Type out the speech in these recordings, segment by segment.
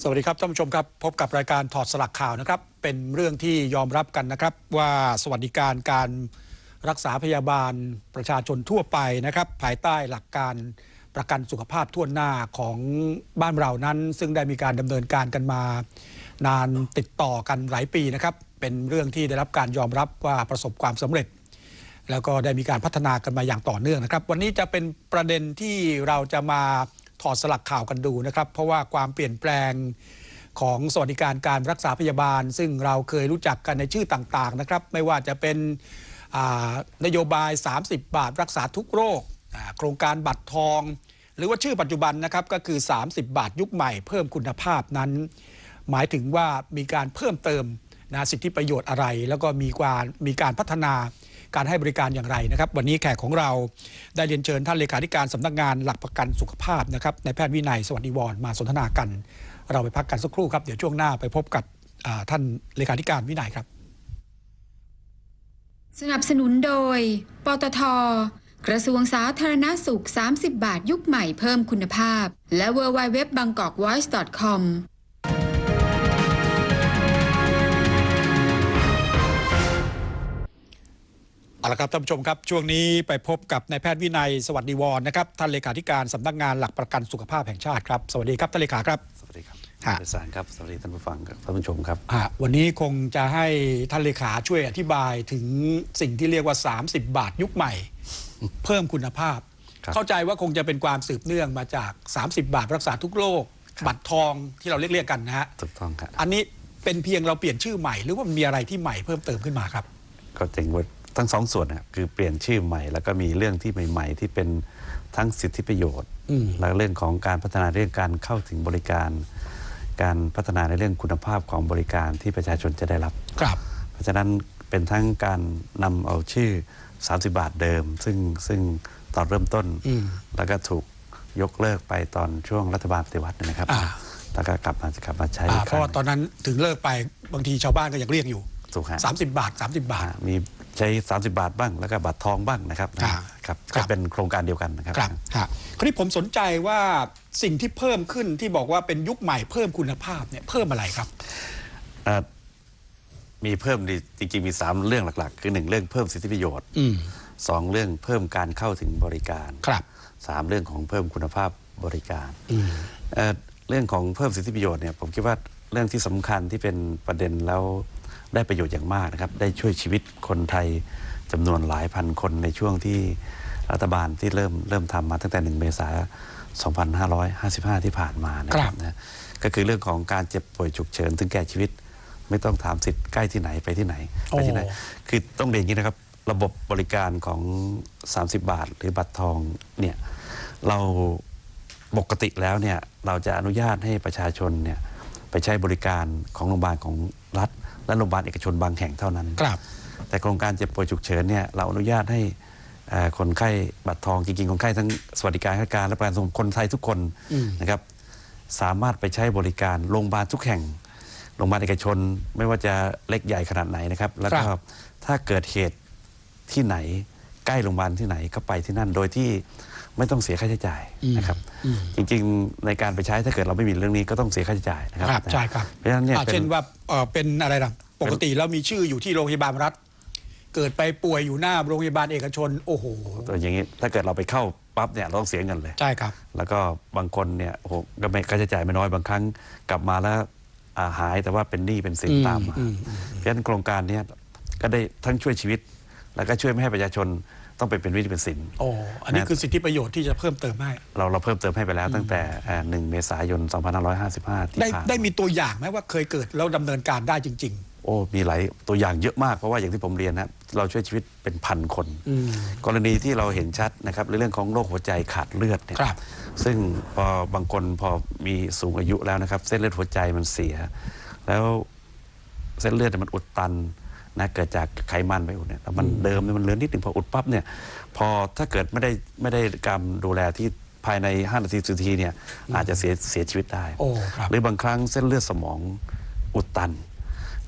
สวัสดีครับท่านผู้ชมครับ พบกับรายการถอดสลักข่าวนะครับ เป็นเรื่องที่ยอมรับกันนะครับ ว่าสวัสดิการการรักษาพยาบาลประชาชนทั่วไปนะครับ ภายใต้หลักการประกันสุขภาพทั่วหน้าของบ้านเรานั้น ซึ่งได้มีการดำเนินการกันมา นานติดต่อกันหลายปีนะครับ เป็นเรื่องที่ได้รับการยอมรับว่าประสบความสำเร็จ แล้วก็ได้มีการพัฒนากันมาอย่างต่อเนื่องนะครับ วันนี้จะเป็นประเด็นที่เราจะมา ถอดสลักข่าวกันดูนะครับ เพราะว่าความเปลี่ยนแปลงของสวัสดิการการรักษาพยาบาล ซึ่งเราเคยรู้จักกันในชื่อต่างๆนะครับ ไม่ว่าจะเป็นนโยบาย 30 บาทรักษาทุกโรค โครงการบัตรทอง หรือว่าชื่อปัจจุบันนะครับก็คือ 30 บาทยุคใหม่เพิ่มคุณภาพนั้น หมายถึงว่ามีการเพิ่มเติมนะสิทธิประโยชน์อะไร แล้วก็มีการมีการพัฒนา การให้บริการอย่างไรนะครับ วันนี้แขกของเราได้เรียนเชิญท่านเลขาธิการสำนักงานหลักประกันสุขภาพนะครับในแพทย์วินัยสวัสดิวรมาสนทนากัน เราไปพักกันสักครู่ครับเดี๋ยวช่วงหน้าไปพบกับท่านเลขาธิการวินัยครับ สนับสนุนโดย ปตทกระทรวงสาธารณสุข 30 บาทยุคใหม่เพิ่มคุณภาพ และ w w w b a n g k o k v o i c e c o m เอาละครับท่านผู้ชมครับ ช่วงนี้ไปพบกับนายแพทย์วินัยสวัสดิวรนะครับท่านเลขาธิการสำนักงานหลักประกันสุขภาพแห่งชาติครับ สวัสดีครับท่านเลขาครับ สวัสดีครับฮะท่านประสานครับสวัสดีท่านผู้ฟังครับท่านผู้ชมครับอะวันนี้คงจะให้ท่านเลขาช่วยอธิบายถึงสิ่งที่เรียกว่า 30 บาทยุคใหม่ เพิ่มคุณภาพครับเข้าใจว่าคงจะเป็นความสืบเนื่องมาจาก 30 บาทรักษาทุกโรคบัตรทองที่เราเรียกเรียกๆกันนะฮะถูกต้องครับอันนี้เป็นเพียงเราเปลี่ยนชื่อใหม่ หรือว่ามันมีอะไรที่ใหม่เพิ่มเติมขึ้นมาครับก็จริงว่า ทั้งสองส่วนนะครับคือเปลี่ยนชื่อใหม่ แล้วก็มีเรื่องที่ใหม่ ๆ ที่เป็นทั้งสิทธิประโยชน์อืมและเรื่องของการพัฒนาเรื่องการเข้าถึงบริการ การพัฒนาในเรื่องคุณภาพของบริการที่ประชาชนจะได้รับ ครับ เพราะฉะนั้นเป็นทั้งการนำเอาชื่อ 30 บาทเดิม ซึ่งซึ่งตอนเริ่มต้นอืมแล้วก็ถูกยกเลิกไปตอนช่วงรัฐบาลปฏิวัติเนยนะครับ อ่า แล้วก็กลับมากลับมาใช้อ่าอีกเพคราะรั้ว่างตอนนั้นถึงเลิกไปบางทีชาวบ้านก็ยังเรียกอยู่ ถูกฮะ30 บาท 30 บาทอ่ามี ใช้ 30 บาทบ้าง แล้วก็บัตรทองบ้างนะครับครับครับครัก็บ เป็นโครงการเดียวกันนะครับ ครับครับคราวนี้ผมสนใจว่าสิ่งที่เพิ่มขึ้นที่บอกว่าเป็นยุคใหม่เพิ่มคุณภาพเนี่ยเพิ่มอะไรครับ เอ่อมีเพิ่มดีจริงๆมี 3 เรื่องหลักๆ คือ 1 เรื่องเพิ่มสิทธิประโยชน์อืม สองเรื่องเพิ่มการเข้าถึงบริการครับ สามเรื่องของเพิ่มคุณภาพบริการอืมเอ่อเรื่องของเพิ่มสิทธิประโยชน์เนี่ยผมคิดว่าเรื่องที่สำคัญที่เป็นประเด็นแล้ว ได้ประโยชน์อย่างมากนะครับ ได้ช่วยชีวิตคนไทยจำนวนหลายพันคนในช่วงที่รัฐบาลที่เริ่มเริ่มทำมาตั้งแต่ 1 เมษายน 2555 ที่ผ่านมานะคครัรับบนะก็คือเรื่องของการเจ็บป่วยฉุกเฉินถึงแก่ชีวิต ไม่ต้องถามสิทธิ์ใกล้ที่ไหนไปที่ไหนไปที่ไหนโอ้คือต้องเรียนอย่างนี้นะครับ ระบบบริการของ 30 บาท หรือบัตรทองเนี่ยเราปกติแล้วเนี่ยเราจะอนุญาตให้ประชาชนเนี่ยไปใช้บริการของโรงพยาบาลของรัฐ และโรงพยาบาลเอกชนบางแห่งเท่านั้น ครับ แต่โครงการเจ็บป่วยฉุกเฉินเนี่ยเราอนุญาตให้เอ่อคนไข้บัตรทองจริงๆคนไข้ทั้งสวัสดิการราชการและประกันสังคมคนไทยทุกคนอืมนะครับ สามารถไปใช้บริการโรงพยาบาลทุกแห่งโรงพยาบาลเอกชนไม่ว่าจะเล็กใหญ่ขนาดไหนนะครับ แล้วก็ครับ ถ้าเกิดเหตุที่ไหนใกล้โรงพยาบาลที่ไหนก็ไปที่นั่น โดยที่ ไม่ต้องเสียค่าใช้จ่ายนะครับอืมจริงๆในการไปใช้ถ้าเกิดเราไม่มีเรื่องนี้ก็ต้องเสียค่าใช้จ่ายนะครับครับใช่ครับเพราะฉะนั้นเนี่ยอ่าเป็นเช่นว่าเอ่อเป็นอะไรล่ะปกติแล้วมีชื่ออยู่ที่โรงพยาบาลรัฐ เกิดไปป่วยอยู่หน้าโรงพยาบาลเอกชน โอ้โหตัวอย่างนี้ถ้าเกิดเราไปเข้าปั๊บเนี่ยเราต้องเสียเงินเลยใช่ครับ แล้วก็บางคนเนี่ยโอ้โหก็ไม่ค่าใช้จ่ายไม่น้อยบางครั้งกลับมาแล้วอ่าหายแต่ว่าเป็นหนี้เป็นสินอืมตามมาอืมเพราะฉะนั้นโครงการเนี้ก็ได้ทั้งช่วยชีวิต แล้วก็ช่วยไม่ให้ประชาชนต้องไปเป็นหนี้เป็นสินโอ้อันนี้นะคือสิทธิประโยชน์ที่จะเพิ่มเติมให้ เราเราเพิ่มเติมให้ไปแล้วตั้งแต่อ่า1เมษายน 2555 ที่ได้ผ่านได้มีตัวอย่างไหมว่าเคยเกิดแล้วดำเนินการได้จริง โอ้มีหลายตัวอย่างเยอะมาก เพราะว่าอย่างที่ผมเรียนนะเราช่วยชีวิตเป็นพันคนอืม กรณีที่เราเห็นชัดนะครับในเรื่องของโรคหัวใจขาดเลือดเนี่ยครับ ซึ่งพอบางคนพอมีสูงอายุแล้วนะครับ เส้นเลือดหัวใจมันเสีย แล้วเส้นเลือดเนยมันอุดตัน นะเกิดจากไขมันไปอุดเนี่ยแล้วมันเดิมเนี่ยมันเหลือนิดหนึ่งพออุดปั๊บเนี่ยพอถ้าเกิดไม่ได้ไม่ได้การดูแลที่ภายใน 5 นาทีสิทีเนี่ยอาจจะเสียเสียชีวิตได้ โอ้ครับ หรือบางครั้งเส้นเลือดสมองอุดตัน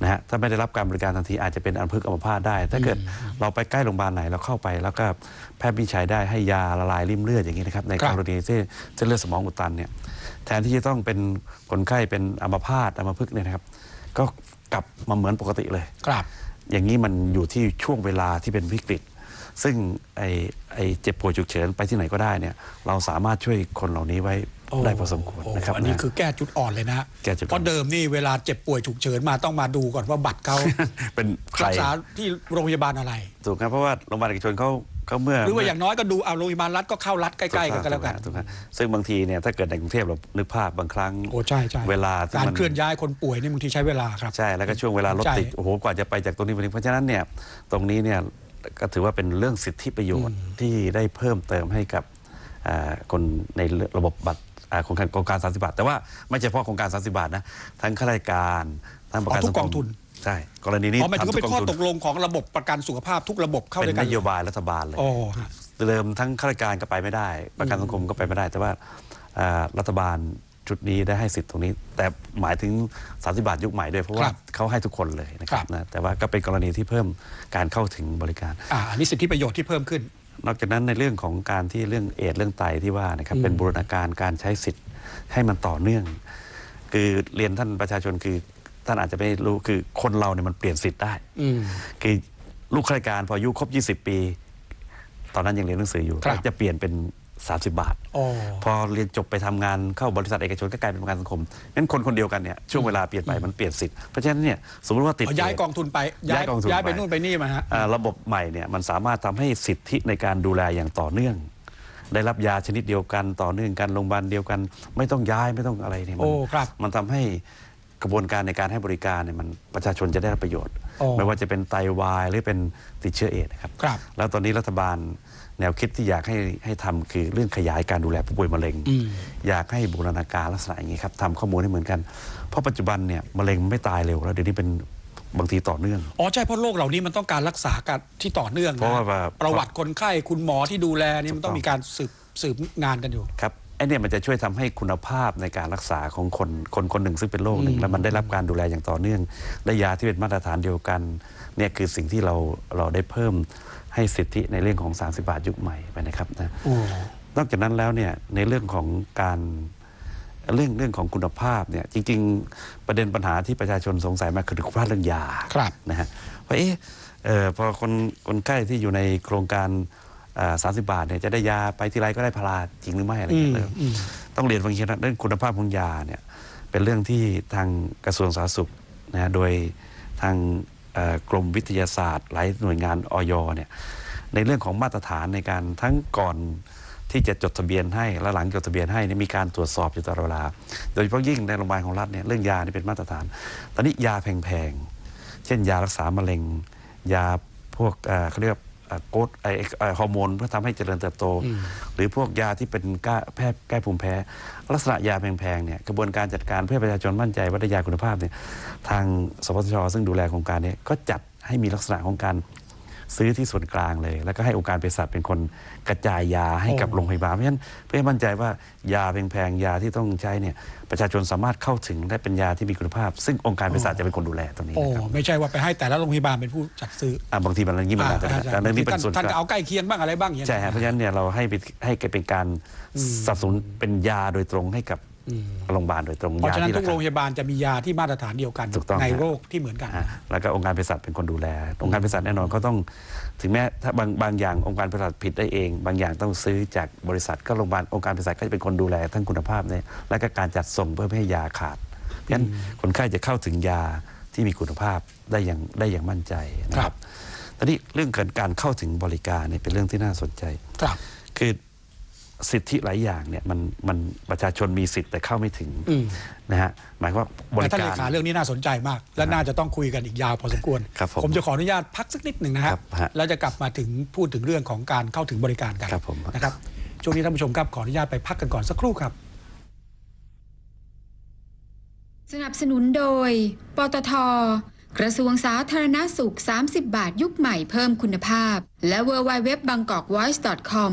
นะฮะถ้าไม่ได้รับการบริการทันทีอาจจะเป็นอัมพฤกษ์อัมพาตได้ ถ้าเกิดเราไปใกล้โรงพยาบาลไหนเราเข้าไป แล้วก็แพทย์วินิจฉัยได้ให้ยาละลายริ่มเลือดอย่างนี้นะครับในครักบรณีที่เส้นเลือดสมองอุดตันเนี่ยแทนที่จะต้องเป็นคนไข้เป็นอัมพาตอัมพฤกษ์เนี่ยนะครับ ก็กลับมาเหมือนปกติเลย ครับ อย่างนี้มันอยู่ที่ช่วงเวลาที่เป็นวิกฤต ซึ่งไอ้ไอ้เจ็บป่วยฉุกเฉินไปที่ไหนก็ได้เนี่ยเราสามารถช่วยคนเหล่านี้ไว้ได้พอสมควรโอ้นะครับอันนี้นะคือแก้จุดอ่อนเลยนะฮะแก้จุดอ่อนเพราะเดิมนี่เวลาเจ็บป่วยฉุกเฉินมาต้องมาดูก่อนว่าบัตรเขาเป็นใครรักษาที่โรงพยาบาลอะไรถูกครับเพราะว่าโรงพยาบาลเอกชนเขา เขาเมื่อหรือว่าอย่างน้อยก็ดูเอาโรงพยาบาลรัฐก็เข้ารัฐใกล้ๆกันก็แล้วกันถูกครับซึ่งบางทีเนี่ยถ้าเกิดในกรุงเทพเรานึกภาพบางครั้งโอ้ใช่ใช่เวลาที่การมันเคลื่อนย้ายคนป่วยนี่บางทีใช้เวลาครับใช่แล้วก็ช่วงเวลารถใช่ติดโอ้โหกว่าจะไปจากตรงนี้ไปนี้เพราะฉะนั้นเนี่ยตรงนี้เนี่ยก็ถือว่าเป็นเรื่องสิทธิประโยชน์ที่ได้เพิ่มเติมให้กับอ่าคนในระบบบัตรอ่าโครงการโครงการ30 บาท แต่ว่าไม่เฉพาะโครงการ 30 บาทนะทั้งข้าราชการทั้งประกันอ๋อทุสักงกคองมทุน ใช่ กรณีนี้อ๋อหมายถึงว่าเป็นทำข้อทุตกลงของระบบประกันสุขภาพทุกระบบเข้าเป็ด้วยนกันนโยบายรัฐบาลเลยโอ้ฮะ เดิมทั้งข้าราชการก็ไปไม่ได้ ประกันสังคมก็ไปไม่ได้ แต่ว่าอ่ารัฐบาลชุดนี้ได้ให้สิทธิ์ตรงนี้ แต่หมายถึง30บาทยุคใหม่ด้วยเพราะว่าเขาให้ทุกคนเลยนะครัครับ บนะแต่ว่าก็เป็นกรณีที่เพิ่มการเข้าถึงบริการ อ่าอันนี้สิทธิประโยชน์ที่เพิ่มขึ้น นอกจากนั้นในเรื่องของการที่เรื่องเอดส์เรื่องไตที่ว่านะครับเป็นบูรณาการการใช้สิทธิ์ให้มันต่อเนื่อง คือเรียนท่านประชาชนคือ ท่านอาจจะไม่รู้คือคนเราเนี่ยมันเปลี่ยนสิทธิ์ได้อืมคือลูกข้าราชการพออายุครบ 20 ปี ตอนนั้นยังเรียนหนังสืออยู่ครับก็จะเปลี่ยนเป็น 30 บาทอ๋อพอเรียนจบไปทำงานเข้าบริษัทเอกชนก็กลายเป็นประกันสังคมงั้นคนคนเดียวกันเนี่ยช่วงเวลาเปลี่ยนไปมันเปลี่ยนสิทธิ์เพราะฉะนั้นเนี่ยสมมติว่าติดเอาย้ายกองทุนไปย้ายกองทุนย้ายไปไปนู่นไปนี่มาฮะอ่าระบบใหม่เนี่ยมันสามารถทำให้สิทธิในการดูแลอย่างต่อเนื่อง ได้รับยาชนิดเดียวกันต่อเนื่องกันโรงพยาบาลเดียวกัน ไม่ต้องย้ายไม่ต้องอะไรเนี่ยมัโอ้ครับมันทำให้ กระบวนการในการให้บริการเนี่ยมันประชาชนจะได้รับประโยชน์ โอ้ไม่ว่าจะเป็นไตวายหรือเป็นติดเชื้อเอดส์นะครับ ครับ แล้วตอนนี้รัฐบาลแนวคิดที่อยากให้ให้ทำคือเรื่องขยายการดูแลผู้ป่วยมะเร็งอืมอยากให้บูรณาการลักษณะอย่างนี้ครับทำข้อมูลให้เหมือนกัน เพราะปัจจุบันเนี่ยมะเร็งมันไม่ตายเร็วแล้วเดี๋ยวนี้เป็นบางทีต่อเนื่อง อ๋อใช่เพราะโรคเหล่านี้มันต้องการรักษาการที่ต่อเนื่องนเพราะว่าแบบประวัติคนไข้คุณหมอที่ดูแลนี่มันต้องถูกต้องมีการสืบสืบงานกันอยู่ ครับ ไอ้เนี่ยมันจะช่วยทำให้คุณภาพในการรักษาของคนคนคนหนึ่งซึ่งเป็นโรคหนึ่งแล้วมันได้รับการดูแลอย่างต่อเนื่องและยาที่เป็นมาตรฐานเดียวกันเนี่ยคือสิ่งที่เราเราได้เพิ่มให้สิทธิในเรื่องของ 30 บาทยุคใหม่ไปนะครับนะโอ้นอกจากนั้นแล้วเนี่ยในเรื่องของการเรื่องเรื่องของคุณภาพเนี่ยจริง ๆ ประเด็นปัญหาที่ประชาชนสงสัยมากคือคุณภาพเรื่องยาครับนะฮะว่าเอ๊ะเอ่อพอคนคนไข้ที่อยู่ในโครงการ สามสิบาทเนี่ยจะได้ยาไปทีไรก็ได้พาราจริงหรือไม่อะไรอย่างเงี้ยอืมเลยอืมต้องเรียนบางทีนะเรื่องคุณภาพของยาเนี่ยเป็นเรื่องที่ทางกระทรวงสาธารณสุขนะฮะโดยทางเอ่อกรมวิทยาศาสตร์ หลายหน่วยงานออยเนี่ยในเรื่องของมาตรฐานในการทั้งก่อนที่จะจดทะเบียนให้และหลังจดทะเบียนให้เนี่ยมีการตรวจสอบอยู่ตลอดเวลา โดยเฉพาะยิ่งในโรงพยาบาลของรัฐเนี่ยเรื่องยานี่เป็นมาตรฐาน ตอนนี้ยาแพงๆ เช่นยารักษามะเร็ง ยาพวกเอ่อเขาเรียกเอ่อ โกรทไอไอ้ฮอร์โมนเพื่อทำให้เจริญเติบโต หรือพวกยาที่เป็นก้าแพทย์แก้ภูมิแพ้ ลักษณะยาแพงๆเนี่ยกระบวนการจัดการเพื่อให้ประชาชนมั่นใจว่าได้ยาคุณภาพเนี่ยทางสปสชซึ่งดูแลโครงการเนี้ก็จัดให้มีลักษณะของการ ซื้อที่ส่วนกลางเลย แล้วก็ให้องค์การเภสัชเป็นคนกระจายยาให้กับโอ้โรงพยาบาลเพราะฉะนั้นเพื่อให้มั่นใจว่ายาแพงๆยาที่ต้องใช้เนี่ยประชาชนสามารถเข้าถึงได้เป็นยาที่มีคุณภาพ ซึ่งองค์การเภสัชจะเป็นคนดูแลตรงนี้โอ้นะครับไม่ใช่ว่าไปให้แต่ละโรงพยาบาลเป็นผู้จัดซื้ออะบางทีมันอย่างนี้มันอาจจะอ่าแต่เรื่องนี้เป็นท่านส่วนกท่านลางก็เอาใกล้เคียงบ้างอะไรบ้างอย่างเงี้ยใช่ฮะเพราะฉะนั้นเนี่ยเราให้ไปให้เป็นการสนับสนุนเป็นยาโดยตรงให้กับ โรงพยาบาลโดยตรงเพราะยาฉะนั้นที่ทุกโรงพราคายาบาลจะมียาที่มาตรฐานเดียวกันถูกต้องในฮะ โรคที่เหมือนกันฮะแล้วก็องค์การเภสัชเป็นคนดูแล องค์การเภสัชแน่นอนเขาต้อง ถึงแม้ถ้าบางบางอย่างองค์การเภสัชผิดได้เอง บางอย่างต้องซื้อจากบริษัทก็โรงพยาบาลองค์การเภสัชก็จะเป็นคนดูแลทั้งคุณภาพเนี่ยและก็การจัดส่งเพื่อไม่ให้ยาขาดเพราะฉะนั้นคนไข้จะเข้าถึงยาที่มีคุณภาพได้อย่างได้อย่างมั่นใจนะคครัรับบตอนนี้เรื่องการเข้าถึงบริการเนี่ยเป็นเรื่องที่น่าสนใจ ครับ คือ สิทธิหลายอย่างเนี่ยมันมันประชาชนมีสิทธิ์แต่เข้าไม่ถึงอืมนะฮะหมายความว่าบแต่ริท่านเลการขาเรื่องนี้น่าสนใจมาก และน่าจะต้องคุยกันอีกยาวพอสมควรครับผมผมจะขออนุญาตพักสักนิดหนึ่งนะฮะครับฮะแล้วจะกลับมาถึงพูดถึงเรื่องของการเข้าถึงบริการกันครับผมนะครับช่วงนี้ท่านผู้ชมครับขออนุญาตไปพักกันก่อนสักครู่ครับ สนับสนุนโดย ปตทกระทรวงสาธารณสุข 30 บาทยุคใหม่เพิ่มคุณภาพ และ w w w b a n g k o k v o i c e c o m